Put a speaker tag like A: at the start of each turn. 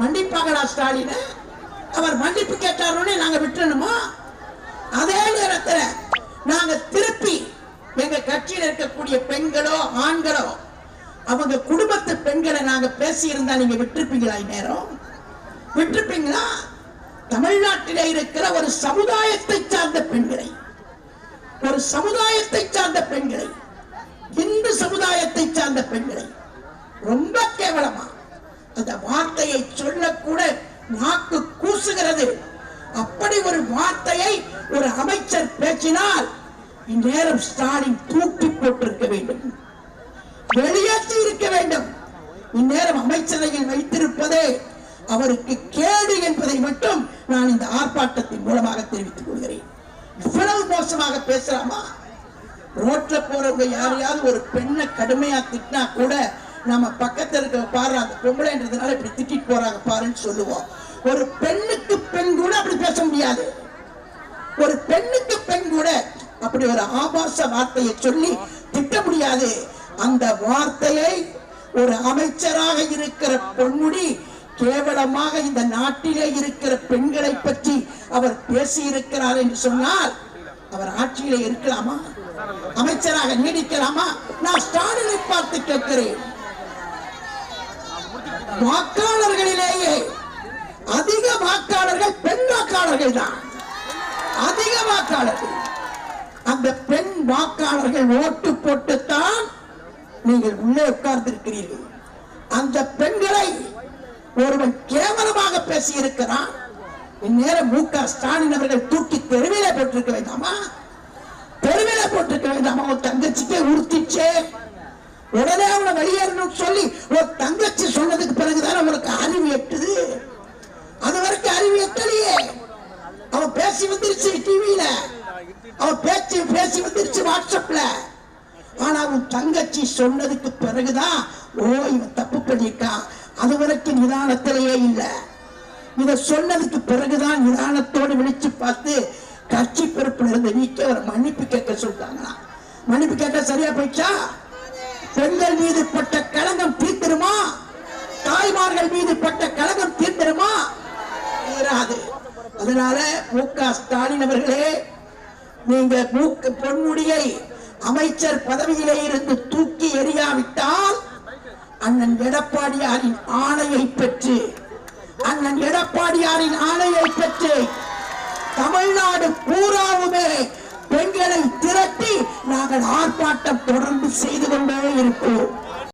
A: மன்னிப்பாங்களா ஸ்டாலின். அவர் மன்னிப்பு கேட்டாருன்னு நாங்க விட்டுறணுமா? அதே நேரத்தில் நாங்க திருப்பி எங்க கட்சியில் இருக்கக்கூடிய பெண்களோ ஆண்களோ அவங்க குடும்பத்து பெண்களை நாங்க பேசியிருந்தா நீங்க விட்டுருப்பீங்களா இந்நேரம்? விட்டுருப்பீங்களா? தமிழ்நாட்டிலே இருக்கிற ஒரு சமுதாயத்தை சார்ந்த பெண்களை ஒரு சமுதாயத்தை சார்ந்த பெண்களை இந்து சமுதாயத்தை சார்ந்த பெண்களை ரொம்ப கேவலமா அந்த வார்த்தையை சொல்லக்கூட வாக்கு கூசுகிறது. அப்படி ஒரு வார்த்தையை ஒரு அமைச்சர் பேசினால் இந்நேரம் ஸ்டாலின் தூக்கி போட்டிருக்க வேண்டும். வெளியேற்றி இருக்க வேண்டும். இந்நேரம் அமைச்சரையில் வைத்திருப்பதே அவருக்கு கேடு என்பதை மட்டும் நான் இந்த ஆர்ப்பாட்டத்தின் மூலமாக தெரிவித்துக் கொள்கிறேன். இவ்வளவு மோசமாக பேசலாமா? ரோட்ல போறவங்க யாரையாவது ஒரு பெண்ணை கடுமையா திட்டினா கூட நம்ம பக்கத்துல இருக்க பாரு அந்த பொம்பளைன்றதுனால இப்படி திட்டிட்டு போறாங்க பாருன்னு சொல்லுவோம். ஒரு பெண்ணுக்கு பெண் கூட அப்படி பேச முடியாது. ஒரு பெண்ணுக்கு பெண் கூட அப்படி ஒரு ஆபாச வார்த்தையை சொல்லி திட்ட முடியாது. அந்த வார்த்தையை ஒரு அமைச்சராக இருக்கிற பொன்முடி கேவலமாக இந்த நாட்டிலே இருக்கிற பெண்களை பற்றி அவர் பேசி இருக்கிறார் என்று சொன்னால் அவர் ஆட்சியிலே இருக்கலாமா? அமைச்சராக நீடிக்கலாமா? நான் ஸ்டாலினை பார்த்து கேட்கிறேன். வாக்காளர்களிலேயே அதிக வாக்காளர்கள் பெண் வாக்காளர்கள் தான். அதிக வாக்காளர்கள். அந்த பெண் வாக்காளர்கள் ஓட்டு போட்டுத்தான் நீங்கள் உள்ளே உட்கார்ந்திருக்கிறீர்கள். அந்த பெண்களை ஒருவன் கேவலமாக பேசி இருக்கிறான் இந்நேரம் மு க ஸ்டாலின் அவர்கள் தூக்கி தெருவிலே போட்டிருக்க வேண்டாமா? தெருவிலே போட்டிருக்க வேண்டாமா? உன் தங்கச்சிக்கே உறுத்திச்சே உடனே அவனை வெளியேறணும் சொல்லி ஒரு தங்கச்சி சொன்னதுக்கு பிறகுதான் அவனுக்கு அறிவு எட்டுது. அது வரைக்கும் அறிவு எட்டலையே. அவன் பேசி வந்துருச்சு டிவியில அவன் பேச்சு பேசி வந்துருச்சு வாட்ஸ்அப்ல ஆனா உன் தங்கச்சி சொன்னதுக்கு பிறகுதான் ஓ இவன் தப்பு பண்ணிட்டான் அது வரைக்கும் நிதானத்திலேயே இல்லை. இதை சொன்னதுக்கு பிறகுதான் நிதானத்தோடு விழிச்சு பார்த்து கட்சி பொறுப்புல இருந்து நீக்க மன்னிப்பு கேட்க சொல்றாங்களா மன்னிப்பு கேட்டா சரியா போயிடுச்சா? பெண்கள் மீது பட்ட களங்கம் தீர்த்திருமா தாய்மார்கள் மீது பட்ட களங்கம் தீர்த்திருமா தீராது. அதனால மு க ஸ்டாலின் அவர்களே நீங்க பொன்முடியை அமைச்சர் பதவியிலே இருந்து தூக்கி எறியாவிட்டால் அண்ணன் எடப்பாடியாரின் ஆணையை பெற்று அண்ணன் எடப்பாடியாரின் ஆணையை பெற்று தமிழ்நாடு பூராவுமே பெண்களை திரட்டி நாங்கள் ஆர்ப்பாட்டம் தொடர்ந்து செய்து